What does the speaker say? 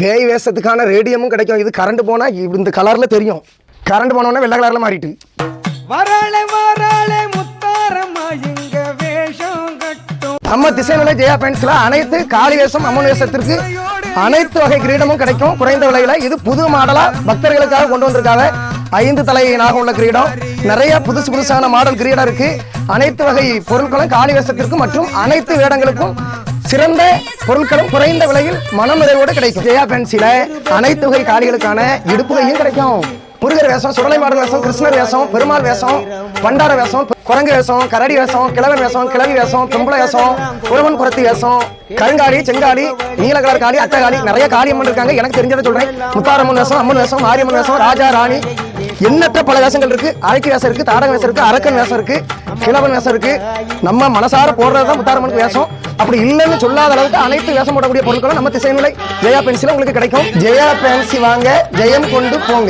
பேய் வேஷத்துக்கான ரேடியமும் கிடைக்கும். இது கரண்ட் போனால் இந்த கலரில் தெரியும். கரண்ட் போனோடனே வெள்ளை கலரில் மாறிட்டு. வராளே வராளே முத்தாரம்மா எங்க வேஷம் கட்டும். நம்ம திசைநிலை ஜெயா பென்ஸ்ல அனைத்து காளி வேஷம் அம்மன் வேஷத்திற்கு அனைத்து வகை கிரீடமும் கிடைக்கும். குறைந்த விலையில இது புது மாடலா பக்தர்களுக்காக கொண்டு வந்திருக்காங்க. ஐந்து தலை நாகம் உள்ள கிரீடம். நிறைய புதுசு புதுசான மாடல் கிரீடம் இருக்கு. அனைத்து வகை பொருட்களும் காளி வேஷத்திற்கும் மற்றும் அனைத்து வேடங்களுக்கும் சிறந்த பொருட்களும் குறைந்த விலையில் மனம் நிறைவோடு கிடைக்கும். ஜெயா பென்சில அனைத்து வகை காளிகளுக்கான இடுப்புகையும் கிடைக்கும். முருகர் வேஷம் சுடலை மாடல் வேஷம் கிருஷ்ணர் வேஷம் பெருமாள் வேஷம் பண்டார வேஷம் குரங்கு வேஷம் கரடி வேஷம் கிழவன் வேஷம் கிழவி வேஷம் கும்பல வேஷம் குறவன் குரத்தி வேஷம் கருங்காலி செங்காலி நீல கலர் காளி அட்டகாளி நிறைய காரியம் இருக்காங்க. எனக்கு தெரிஞ்சதை சொல்றேன். முத்தாரம்மன் வேஷம் அம்மன் வேஷம் மாரியம்மன் வேஷம் ராஜா ராணி எண்ணற்ற பல வேஷங்கள் இருக்கு. அழைக்கு வேஷம் இருக்கு தாடக வேஷம் இருக்கு அரக்கன் வேஷம் இருக்கு கிழவன் வேஷம் இருக்கு. நம்ம மனசார போடுறது தான் முத்தாரம்மனுக்கு வேஷம். அப்படி இல்லைன்னு சொல்லாத அளவுக்கு அனைத்து வேஷம் போடக்கூடிய பொருட்களும் நம்ம திசைநிலை ஜெயா பென்சில் உங்களுக்கு கிடைக்கும். ஜெயா பென்சி வாங்க ஜெயம் கொண்டு போங்க.